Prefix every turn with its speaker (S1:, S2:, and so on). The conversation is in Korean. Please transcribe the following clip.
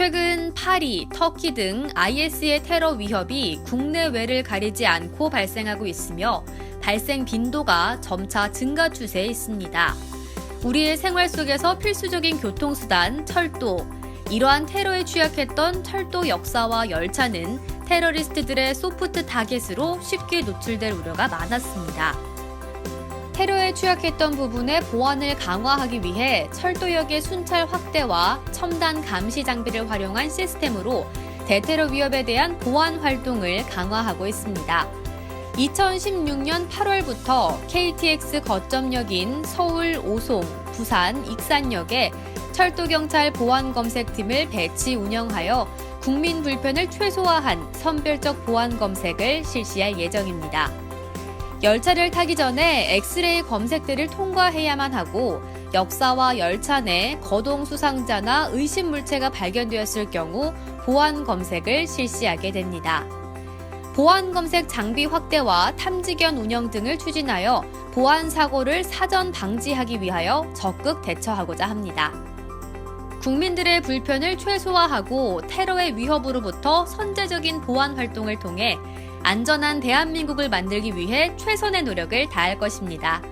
S1: 최근 파리, 터키 등 IS의 테러 위협이 국내외를 가리지 않고 발생하고 있으며 발생 빈도가 점차 증가 추세에 있습니다. 우리의 생활 속에서 필수적인 교통수단, 철도, 이러한 테러에 취약했던 철도 역사와 열차는 테러리스트들의 소프트 타겟으로 쉽게 노출될 우려가 많았습니다. 테러에 취약했던 부분의 보안을 강화하기 위해 철도역의 순찰 확대와 첨단 감시 장비를 활용한 시스템으로 대테러 위협에 대한 보안 활동을 강화하고 있습니다. 2016년 8월부터 KTX 거점역인 서울 오송, 부산 익산역에 철도경찰 보안검색팀을 배치 운영하여 국민 불편을 최소화한 선별적 보안 검색을 실시할 예정입니다. 열차를 타기 전에 엑스레이 검색대를 통과해야만 하고 역사와 열차 내 거동 수상자나 의심 물체가 발견되었을 경우 보안 검색을 실시하게 됩니다. 보안 검색 장비 확대와 탐지견 운영 등을 추진하여 보안 사고를 사전 방지하기 위하여 적극 대처하고자 합니다. 국민들의 불편을 최소화하고 테러의 위협으로부터 선제적인 보안 활동을 통해 안전한 대한민국을 만들기 위해 최선의 노력을 다할 것입니다.